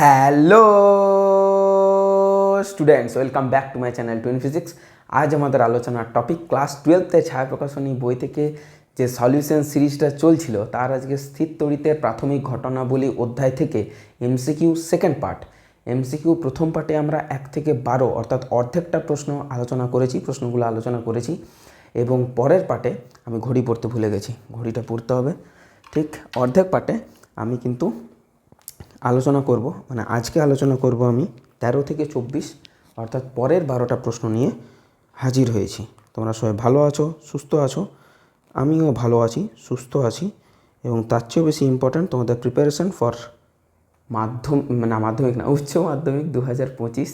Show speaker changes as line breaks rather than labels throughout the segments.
Hello students welcome back to my channel twin physics আজ আমাদের আলোচনার টপিক ক্লাস টুয়েলভতে ছায়া প্রকাশনী বই থেকে যে সলিউশন সিরিজটা চলছিল, তার আজকে স্থির তড়িতের প্রাথমিক ঘটনাবলী অধ্যায় থেকে এমসিকিউ সেকেন্ড পার্ট এমসিকিউ প্রথম পার্টে আমরা এক থেকে বারো, অর্থাৎ অর্ধেকটা প্রশ্ন আলোচনা করেছি, প্রশ্নগুলো আলোচনা করেছি, এবং পরের পার্টে আমি ঘড়ি পড়তে ভুলে গেছি। ঘড়িটা পড়তে হবে। ঠিক অর্ধেক পার্টে আমি কিন্তু আলোচনা করব মানে আজকে আলোচনা করব আমি তেরো থেকে চব্বিশ, অর্থাৎ পরের বারোটা প্রশ্ন নিয়ে হাজির হয়েছি। তোমরা সবাই ভালো আছো, সুস্থ আছো? আমিও ভালো আছি, সুস্থ আছি এবং তার চেয়েও বেশি ইম্পর্ট্যান্ট তোমাদের প্রিপারেশন ফর মাধ্যম না মাধ্যমিক না, উচ্চ মাধ্যমিক দু হাজার পঁচিশ,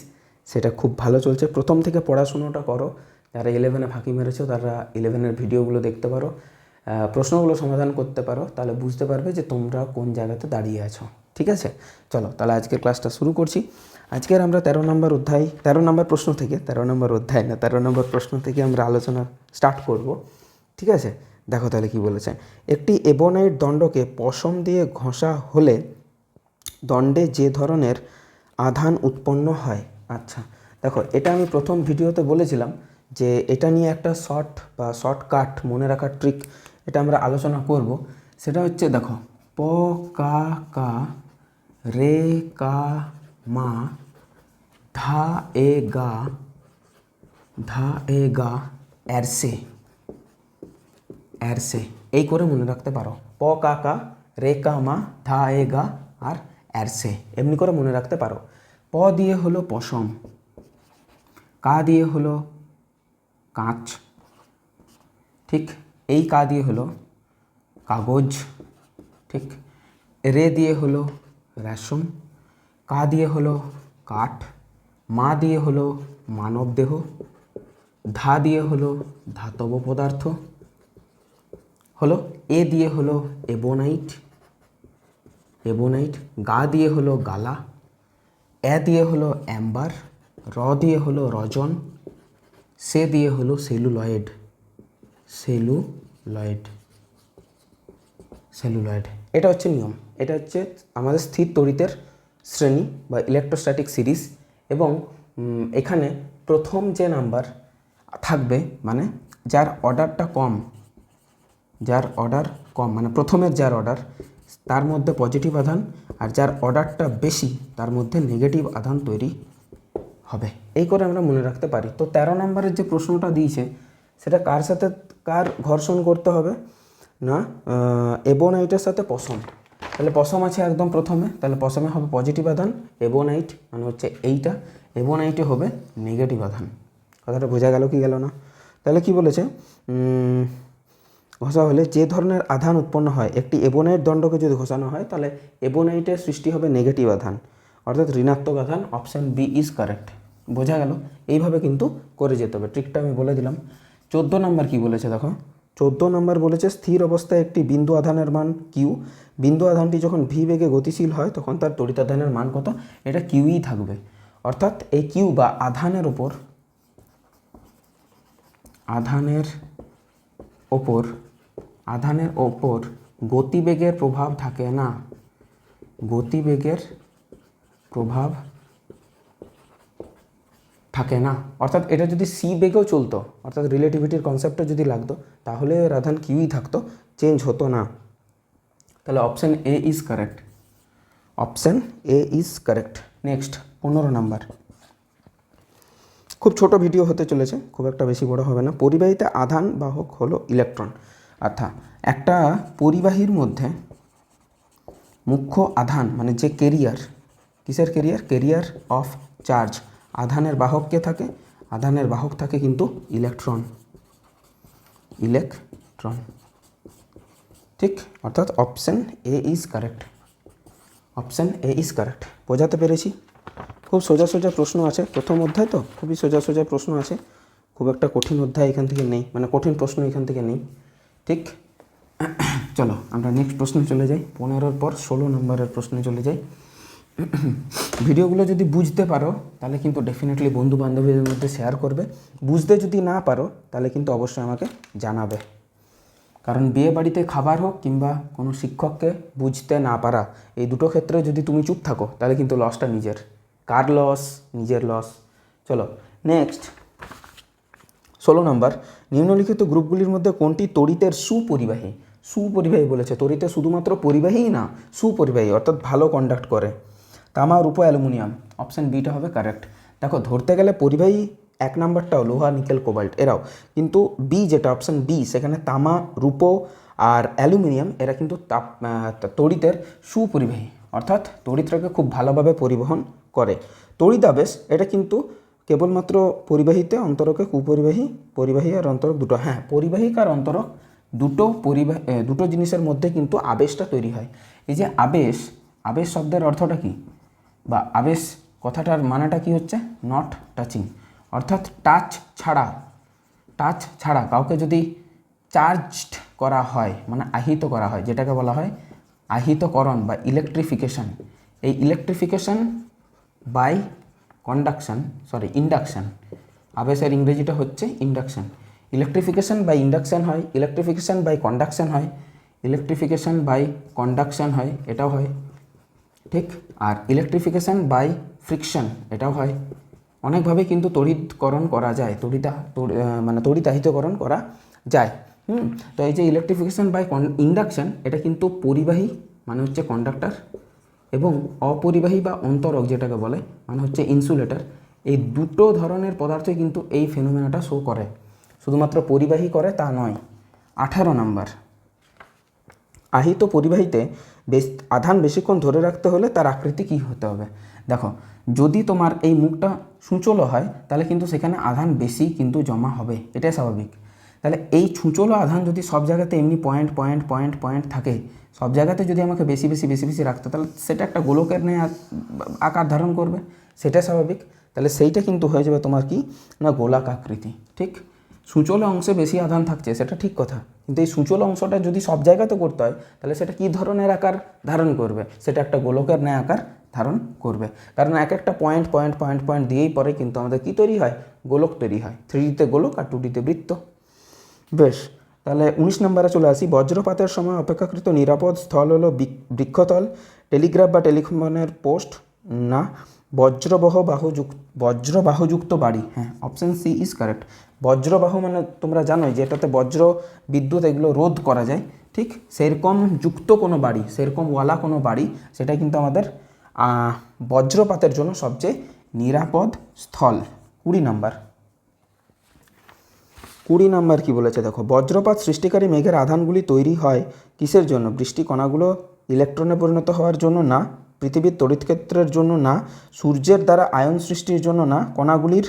সেটা খুব ভালো চলছে। প্রথম থেকে পড়াশুনোটা করো, যারা ইলেভেনে ফাঁকি মেরেছো, তারা ইলেভেনের ভিডিওগুলো দেখতে পারো। প্রশ্নগুলো সমাধান করতে পারো, তাহলে বুঝতে পারবে যে তোমরা কোন জায়গাতে দাঁড়িয়ে আছো। ঠিক আছে? চলো, তাহলে আজকের ক্লাসটা শুরু করছি। আজকের আমরা তেরো নম্বর অধ্যায়, তেরো নম্বর প্রশ্ন থেকে, তেরো নম্বর অধ্যায় না, তেরো নম্বর প্রশ্ন থেকে আমরা আলোচনা স্টার্ট করব। ঠিক আছে? দেখো তাহলে কি বলেছে। একটি এবনাইট দণ্ডকে পশম দিয়ে ঘষা হলে দণ্ডে যে ধরনের আধান উৎপন্ন হয়। আচ্ছা দেখো, এটা আমি প্রথম ভিডিওতে বলেছিলাম যে এটা নিয়ে একটা শর্ট বা শর্টকাট মনে রাখার ট্রিক এটা আমরা আলোচনা করব। সেটা হচ্ছে, দেখো, প, কা কা রে কা মা ধা এ গা ধা এ গা এরসে এরসে এই করে মনে রাখতে পারো। প কাকা রে কা মা, ধা এ গা, আর এরসে এমনি করে মনে রাখতে পারো। প দিয়ে হলো পশম, কা দিয়ে হলো কাঁচ, ঠিক এই কা দিয়ে হলো কাগজ, ঠিক। রে দিয়ে হলো রেশম। কা দিয়ে হলো কাঠ, মা দিয়ে হলো মানব দেহ, ধা দিয়ে হলো ধাতব পদার্থ, হলো এ দিয়ে হলো এবোনাইট এবোনাইট, গা দিয়ে হলো গালা, এ দিয়ে হলো অ্যাম্বার, র দিয়ে হলো রজন, সে দিয়ে হলো সেলুলয়েড সেলুলয়েড সেলুলয়েড। এটা হচ্ছে নিয়ম। এটা হচ্ছে আমাদের স্থির তড়িতের শ্রেণি বা ইলেকট্রোস্ট্যাটিক সিরিজ এবং এখানে প্রথম যে নাম্বার থাকবে মানে যার অর্ডারটা কম, যার অর্ডার কম মানে প্রথমের যার অর্ডার তার মধ্যে পজিটিভ আধান আর যার অর্ডারটা বেশি, তার মধ্যে নেগেটিভ আধান তৈরি হবে। এই করে আমরা মনে রাখতে পারি। তো তেরো নম্বরের যে প্রশ্নটা দিয়েছে, সেটা কার সাথে, কার ঘর্ষণ করতে হবে? না? এবোনাইটের সাথে পশম তাহলে পশম আছে একদম প্রথমে। তাহলে পশমে হবে পজিটিভ আধান এবোনাইট মানে হচ্ছে এইটা। এবোনাইটে হবে নেগেটিভ আধান। কথাটা বোঝা গেল কি গেল না? তাহলে কি বলেছে? ঘষা হলে যে ধরনের আধান উৎপন্ন হয়, একটি এবোনাইট দণ্ডকে যদি ঘষানো হয়, তাহলে এবোনাইটের সৃষ্টি হবে নেগেটিভ আধান। অর্থাৎ ঋণাত্মক আধান অপশান বি ইজ কারেক্ট বোঝা গেল? এইভাবে কিন্তু করে যেতে হবে। ট্রিকটা আমি বলে দিলাম। চোদ্দ নম্বর কি বলেছে দেখো? চোদ্দ নম্বর বলেছে, স্থির অবস্থায় একটি বিন্দু আধানের মান কিউ বিন্দু আধানটি যখন ভি বেগে গতিশীল হয়, তখন তার তড়িৎ আধানের মান কত? এটা কিউই থাকবে। অর্থাৎ এই কিউ বা আধানের ওপর আধানের ওপর আধানের ওপর গতিবেগের প্রভাব থাকে না। গতিবেগের প্রভাব থাকে না। অর্থাৎ এটা যদি সি বেগেও চলতো, অর্থাৎ রিলেটিভিটির কনসেপ্টটা যদি লাগতো, তাহলে এর আধান কিউই থাকতো চেঞ্জ হতো না। তাহলে option A is correct option A is correct next পনেরো নাম্বার। খুব ছোট ভিডিও হতে চলেছে, খুব একটা বেশি বড় হবে না। পরিবাহিতে আধান বাহক হলো ইলেকট্রন অর্থাৎ একটা পরিবাহীর মধ্যে মুখ্য আধান মানে যে কেরিয়ার কিসের কেরিয়ার কেরিয়ার অফ চার্জ আধানের বাহক কে থাকে? আধানের বাহক থাকে কিন্তু ইলেকট্রন। ইলেকট্রন। ঠিক, অর্থাৎ option A is correct option A is correct বোঝাতে পেরেছি? খুব সোজা সোজা প্রশ্ন আছে প্রথম অধ্যায় তো? খুবই সোজা সোজা প্রশ্ন আছে। খুব একটা কঠিন অধ্যায় এখান থেকে নেই। মানে কঠিন প্রশ্ন এখান থেকে নেই। ঠিক? চলো, আমরা নেক্সট প্রশ্নে চলে যাই। পনেরোর পর ষোলো নম্বরের প্রশ্নে চলে যাই। ভিডিওগুলো যদি বুঝতে পারো, তাহলে কিন্তু ডেফিনেটলি বন্ধু বান্ধবীদের মধ্যে শেয়ার করবে। বুঝতে যদি না পারো, তাহলে কিন্তু অবশ্যই আমাকে জানাবে। কারণ বিয়ে বাড়িতে খাবার হোক কিংবা কোনো শিক্ষককে বুঝতে না পারা, এই দুটো ক্ষেত্রে যদি তুমি চুপ থাকো, তাহলে কিন্তু লসটা নিজের। কার লস নিজের লস চলো নেক্সট ষোলো নম্বর নিম্নলিখিত গ্রুপগুলির মধ্যে কোনটি তড়িতের সুপরিবাহী? সুপরিবাহী বলেছে, তড়িতে শুধুমাত্র পরিবাহীই না, সুপরিবাহী, অর্থাৎ ভালো কন্ডাক্ট করে। তামা রূপো অ্যালুমিনিয়াম অপশান বিটা হবে কারেক্ট দেখো, ধরতে গেলে পরিবাহী এক নাম্বারটাও লোহা, নিকেল, কোবাল্ট, এরাও। কিন্তু বি যেটা অপশান বি সেখানে তামা, রূপো আর অ্যালুমিনিয়াম, এরা কিন্তু তাপ তড়িতের সুপরিবাহী। অর্থাৎ তড়িৎটাকে খুব ভালোভাবে পরিবহন করে। তড়িদাবেশ এটা কিন্তু কেবলমাত্র পরিবাহীতে অন্তরকে কুপরিবাহী, পরিবাহী আর অন্তরক দুটো। হ্যাঁ পরিবাহিক আর অন্তরক দুটো পরিবাহ দুটো জিনিসের মধ্যে কিন্তু আবেশটা তৈরি হয়। এই যে আবেশ আবেশ শব্দের অর্থটা কি? বা আবেশ, কথাটার মানেটা কি হচ্ছে? নট টাচিং অর্থাৎ টাচ ছাড়া টাচ ছাড়া কাউকে যদি চার্জড করা হয় মানে আহিত করা হয়, যেটাকে বলা হয় আহিতকরণ বা ইলেকট্রিফিকেশন এই electrification by conduction sorry induction আবেশের ইংরেজিটা হচ্ছে ইন্ডাকশান ইলেকট্রিফিকেশন বাই ইন্ডাকশান হয় ইলেকট্রিফিকেশান বাই কন্ডাকশন হয় ইলেকট্রিফিকেশন বাই কন্ডাকশন হয়, এটাও হয় ঠিক আর ইলেকট্রিফিকেশান বাই ফ্রিকশন এটাও হয়। অনেকভাবে কিন্তু তড়িৎকরণ করা যায়, তড়িতা মানে তড়িতাহিতকরণ করা যায়। হুম, তো এই যে ইলেকট্রিফিকেশান বাই ইন্ডাকশান এটা কিন্তু পরিবাহী মানে হচ্ছে কন্ডাক্টর এবং অপরিবাহী বা অন্তরক যেটাকে বলে মানে হচ্ছে ইনসুলেটর এই দুটো ধরনের পদার্থই কিন্তু এই ফেনোমেনাটা শো করে। শুধুমাত্র পরিবাহী করে তা নয়, আঠারো নাম্বার। আহিত পরিবাহীতে বেশ আধান বেশিক্ষণ ধরে রাখতে হলে তার আকৃতি কী হতে হবে? দেখো, যদি তোমার এই মুখটা সূচলো হয়, তাহলে কিন্তু সেখানে আধান বেশি কিন্তু জমা হবে। এটাই স্বাভাবিক। তাহলে এই ছুঁচলো আধান যদি সব জায়গাতে এমনি পয়েন্ট পয়েন্ট পয়েন্ট পয়েন্ট থাকে, সব জায়গাতে যদি আমাকে বেশি বেশি বেশি বেশি রাখতে, তাহলে সেটা একটা গোলকের নেই আকার ধারণ করবে। সেটাই স্বাভাবিক। তাহলে সেইটা কিন্তু হয়ে যাবে তোমার কি? না গোলাক আকৃতি ঠিক? সূচলো অংশে বেশি আধান থাকছে, সেটা ঠিক কথা। কিন্তু এই সূচলো অংশটা যদি সব জায়গাতে করতে হয়, তাহলে সেটা কী ধরনের আকার ধারণ করবে? সেটা একটা গোলকের ন্যায় আকার ধারণ করবে। কারণ এক একটা পয়েন্ট পয়েন্ট পয়েন্ট পয়েন্ট দিয়েই পরে কিন্তু আমাদের কী তৈরি হয়? গোলক তৈরি হয়। থ্রি ডিতে গোলক আর টু ডিতে বৃত্ত। বেশ, তাহলে উনিশ নম্বরে চলে আসি। বজ্রপাতের সময় অপেক্ষাকৃত নিরাপদ স্থল হলো বৃক- বৃক্ষতল। টেলিগ্রাফ বা টেলিফোনের পোস্ট? না। বজ্রবহ বাহুযুক্ত বজ্রবাহুযুক্ত বাড়ি। হ্যাঁ অপশান সি ইজ কারেক্ট বজ্রবাহু মানে তোমরা জানোই যেটাতে বজ্র, বিদ্যুৎ এগুলো রোধ করা যায়, ঠিক? সেরকম যুক্ত কোনো বাড়ি, সেরকম ওয়ালা কোনো বাড়ি সেটা কিন্তু আমাদের বজ্রপাতের জন্য সবচেয়ে নিরাপদ স্থল। কুড়ি নাম্বার। কুড়ি নাম্বার কি বলেছে দেখো, বজ্রপাত সৃষ্টিকারী মেঘের আধানগুলি তৈরি হয় কিসের জন্য? বৃষ্টি কণাগুলো ইলেকট্রনে পরিণত হওয়ার জন্য না, পৃথিবীর তড়িৎক্ষেত্রের জন্য না, সূর্যের দ্বারা আয়ন সৃষ্টির জন্য না, কণাগুলির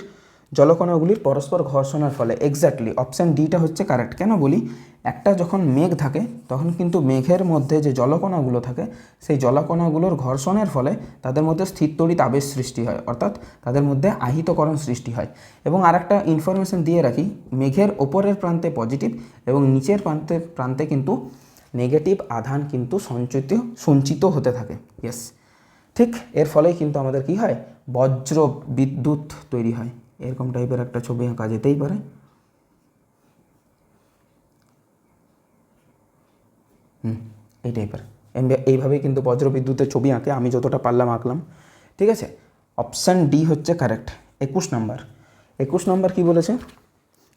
জলকণাগুলির পরস্পর ঘর্ষণের ফলে। এক্স্যাক্টলি অপশান ডিটা হচ্ছে কারেক্ট কেন বলি? একটা যখন মেঘ থাকে, তখন কিন্তু মেঘের মধ্যে যে জলকণাগুলো থাকে, সেই জলকণাগুলোর ঘর্ষণের ফলে তাদের মধ্যে স্থির তড়িৎ আবেশ সৃষ্টি হয়, অর্থাৎ তাদের মধ্যে আহিতকরণ সৃষ্টি হয়। এবং আরেকটা ইনফরমেশন দিয়ে রাখি, মেঘের ওপরের প্রান্তে পজিটিভ এবং নিচের প্রান্তে প্রান্তে কিন্তু নেগেটিভ আধান কিন্তু সঞ্চিত সঞ্চিত হতে থাকে। ইয়েস ঠিক এর ফলেই কিন্তু আমাদের কি হয়? বজ্র বিদ্যুৎ তৈরি হয়। এরকম টাইপের একটা ছবি আঁকা যেতেই পারে। হুম, এই টাইপের এইভাবেই কিন্তু বজ্র বিদ্যুতের ছবি আঁকে, আমি যতটা পারলাম আঁকলাম। ঠিক আছে? অপশান ডি হচ্ছে কারেক্ট একুশ নম্বর। একুশ নম্বর কি বলেছে?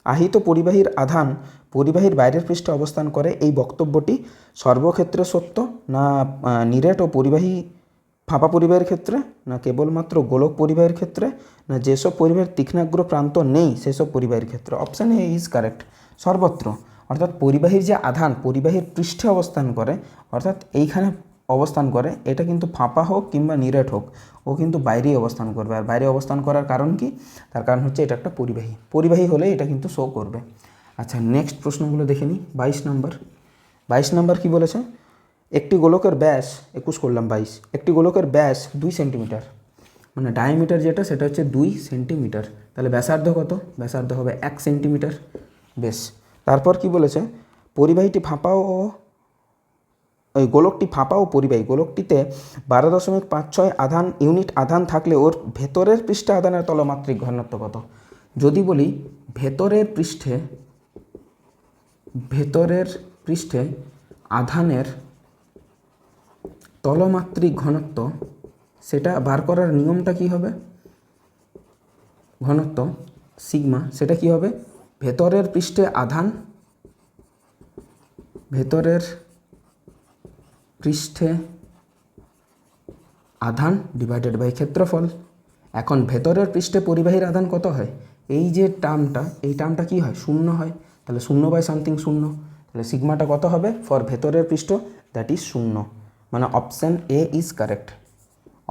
আহিত পরিবাহীর আধান পরিবাহীর বাইরের পৃষ্ঠে অবস্থান করে, এই বক্তব্যটি সর্বক্ষেত্রে সত্য না নিরেট ও পরিবাহী ফাঁপা পরিবাহের ক্ষেত্রে, না কেবলমাত্র গোলক পরিবাহের ক্ষেত্রে, না যেসব পরিবাহের তীক্ষ্ণাগ্র প্রান্ত নেই, সেসব পরিবাহের ক্ষেত্রে। অপশান এ ইজ কারেক্ট সর্বত্র। অর্থাৎ পরিবাহীর যে আধান, পরিবাহীর পৃষ্ঠে অবস্থান করে, অর্থাৎ এইখানে অবস্থান করে, এটা কিন্তু ফাঁপা হোক কিংবা নিরেট হোক, ও কিন্তু বাইরেই অবস্থান করবে। আর বাইরে অবস্থান করার কারণ কি? তার কারণ হচ্ছে এটা একটা পরিবাহী। পরিবাহী হলে এটা কিন্তু শো করবে। আচ্ছা নেক্সট প্রশ্নগুলো দেখে নিই। বাইশ নম্বর। বাইশ নম্বর কি বলেছে? একটি গোলকের ব্যাস একুশ করলাম বাইশ, একটি গোলকের ব্যাস দুই সেন্টিমিটার। মানে ডায়ামিটার যেটা, সেটা হচ্ছে দুই সেন্টিমিটার। তাহলে ব্যাসার্ধ কত? ব্যাসার্ধ হবে এক সেন্টিমিটার। বেশ। তারপর কি বলেছে? পরিবাহীটি ফাঁপা ও ওই গোলকটি ফাঁপা ও পরিবাহী। গোলকটিতে বারো দশমিক পাঁচ ছয় আধান ইউনিট আধান থাকলে ওর ভেতরের পৃষ্ঠে আধানের তলমাত্রিক ঘনত্ব কত? যদি বলি ভেতরের পৃষ্ঠে ভেতরের পৃষ্ঠে আধানের তলমাত্রিক ঘনত্ব, সেটা বার করার নিয়মটা কি হবে? ঘনত্ব, সিগমা, সেটা কি হবে? ভেতরের পৃষ্ঠে আধান, ভেতরের পৃষ্ঠে আধান ডিভাইডেড বাই ক্ষেত্রফল। এখন ভেতরের পৃষ্ঠে পরিবাহীর আধান কত হয়? এই যে টার্মটা এই টার্মটা কি হয়? শূন্য হয়। তাহলে শূন্য বাই সামথিং শূন্য। তাহলে সিগমাটা কত হবে? ফর ভেতরের পৃষ্ঠ দ্যাট ইজ শূন্য। মানে option A is correct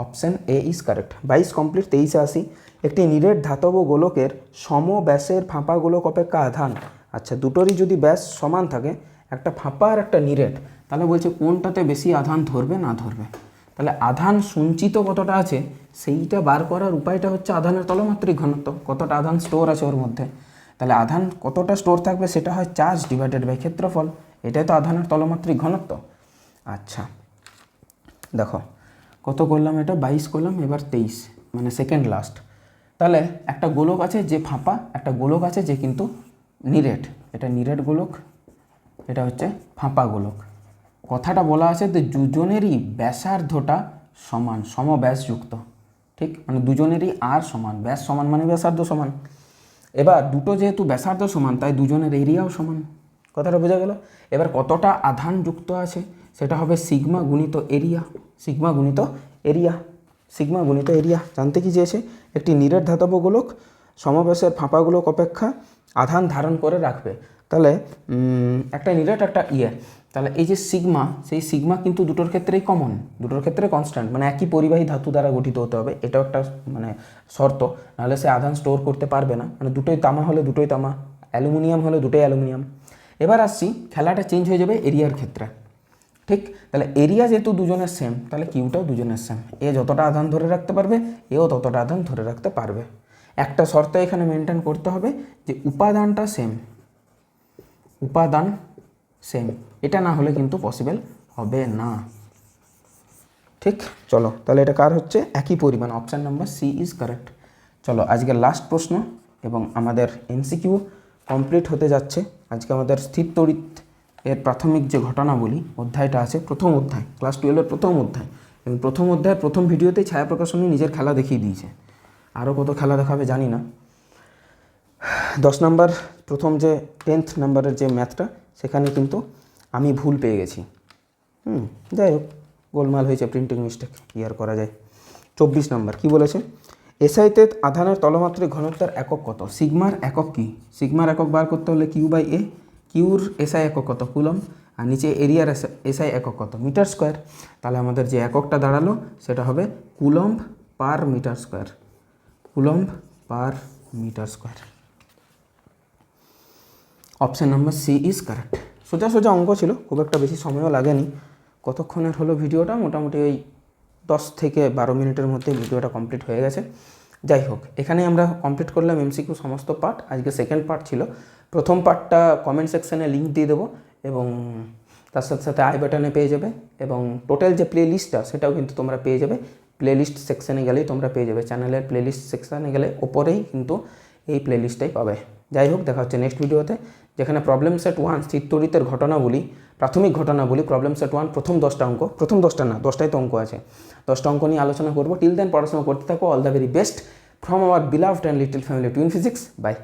option A is correct বাইশ কমপ্লিট তেইশে আসি একটি নিরেট ধাতব গোলকের সম ব্যাসের ফাঁপা গোলক অপেক্ষা আধান। আচ্ছা দুটোরই যদি ব্যাস সমান থাকে, একটা ফাঁপা আর একটা নিরেট, তাহলে বলছে কোনটাতে বেশি আধান ধরবে, না ধরবে? তাহলে আধান সঞ্চিত কতটা আছে, সেইটা বার করার উপায়টা হচ্ছে আধানের তলমাত্রিক ঘনত্ব, কতটা আধান স্টোর আছে ওর মধ্যে। তাহলে আধান কতটা স্টোর থাকবে, সেটা হয় চার্জ ডিভাইডেড বাই ক্ষেত্রফল। এটাই তো আধানের তলমাত্রিক ঘনত্ব। আচ্ছা দেখো, কত করলাম এটা? বাইশ করলাম, এবার তেইশ মানে সেকেন্ড লাস্ট তাহলে একটা গোলক আছে যে ফাঁপা, একটা গোলক আছে যে কিন্তু নিরেট। এটা নিরেট গোলক, এটা হচ্ছে ফাঁপা গোলক। কথাটা বলা আছে যে দুজনেরই ব্যাসার্ধটা সমান, সমব্যাসযুক্ত। ঠিক? মানে দুজনেরই আর সমান, ব্যাস সমান মানে ব্যাসার্ধ সমান। এবার দুটো যেহেতু ব্যাসার্ধ সমান, তাই দুজনের এরিয়াও সমান। কথাটা বোঝা গেল? এবার কতটা আধান যুক্ত আছে? সেটা হবে সিগমা গুণিত এরিয়া, সিগমা গুণিত এরিয়া, সিগমা গুণিত এরিয়া। জানতে কি চেয়েছে? একটি নিরেট ধাতব গোলক সমব্যাসের ফাঁপাগুলোক অপেক্ষা আধান ধারণ করে রাখবে। তাহলে একটা নিরেট একটা ইয়ে তাহলে এই যে সিগমা, সেই সিগমা কিন্তু দুটোর ক্ষেত্রেই কমন দুটোর ক্ষেত্রে কনস্ট্যান্ট মানে একই পরিবাহী ধাতু দ্বারা গঠিত হতে হবে। এটাও একটা মানে শর্ত। নাহলে সে আধান স্টোর করতে পারবে না। মানে দুটোই তামা হলে দুটোই তামা, অ্যালুমিনিয়াম হলে দুটোই অ্যালুমিনিয়াম। এবার আসছি, খেলাটা চেঞ্জ হয়ে যাবে এরিয়ার ক্ষেত্রে। ঠিক? তাহলে এরিয়া যেহেতু দুজনের সেম তাহলে কিউটাও দুজনের সেম এ যতটা আধান ধরে রাখতে পারবে এও ততটা আধান ধরে রাখতে পারবে। একটা শর্ত এখানে মেনটেন করতে হবে যে উপাদানটা সেম উপাদান সেম এটা না হলে কিন্তু পসিবল হবে না। ঠিক? চলো, তাহলে এটা কার হচ্ছে? একই পরিমাণ। Option number C is correct চলো, আজকে লাস্ট প্রশ্ন এবং আমাদের এমসিকিউ কমপ্লিট হতে যাচ্ছে। আজকে আমাদের স্থির তড়িৎ এর প্রাথমিক যে ঘটনাবলী, অধ্যায়টা আছে, প্রথম অধ্যায়, ক্লাস টুয়েলভের প্রথম অধ্যায়। এবং প্রথম অধ্যায়ের প্রথম ভিডিওতেই ছায়া প্রকাশনী নিজের খেলা দেখিয়ে দিয়েছে। আরও কত খেলা দেখাবে জানি না। দশ নম্বর, প্রথম যে টেন্থ নাম্বারের যে ম্যাথটা সেখানে কিন্তু আমি ভুল পেয়ে গেছি। হুম, যাই হোক, গোলমাল হয়েছে প্রিন্টিং মিস্টেক ইয়ার করা যায়। চব্বিশ নাম্বার, কি বলেছে? এসআইতে আধানের তলমাত্রিক ঘনত্বের একক কত? সিগমার একক কি? সিগমার একক বার করতে হলে কিউ বাই এ কিউর এসআই একক কত কুলম আর নিচে এরিয়ার এসআই একক কত মিটার স্কোয়ার তাহলে আমাদের যে এককটা দাঁড়াল সেটা হবে coulomb per metre square coulomb per metre square option number C is correct সোজা সোজা অঙ্ক ছিল, খুব একটা বেশি সময়ও লাগেনি। কতক্ষণের হলো ভিডিওটা? মোটামুটি ওই দশ থেকে বারো মিনিটের মধ্যে ভিডিওটা কমপ্লিট হয়ে গেছে। যাই হোক, এখানে আমরা কমপ্লিট করলাম এমসিকিউ সমস্ত পার্ট আজকে সেকেন্ড পার্ট ছিল। প্রথম পার্টটা কমেন্ট সেকশানে লিঙ্ক দিয়ে দেবো এবং তার সাথে সাথে আই বাটনে পেয়ে যাবে এবং টোটাল যে প্লে লিস্টটা সেটাও কিন্তু তোমরা পেয়ে যাবে। প্লে লিস্ট সেকশানে গেলেই তোমরা পেয়ে যাবে। চ্যানেলের প্লে লিস্ট সেকশানে গেলে ওপরেই কিন্তু এই প্লে লিস্টটাই পাবে। যাই হোক, দেখা হচ্ছে নেক্সট ভিডিওতে যেখানে প্রবলেম সেট ওয়ান স্থিরতরিতের ঘটনাবলী, প্রাথমিক ঘটনাবলী প্রবলেম সেট ওয়ান প্রথম দশটা অঙ্ক, প্রথম দশটা না, দশটাই তো অঙ্ক আছে। দশটা অঙ্ক নিয়ে আলোচনা করব। টিল দেন পড়াশোনা করতে থাকো। All the very best from our beloved and little family twin physics by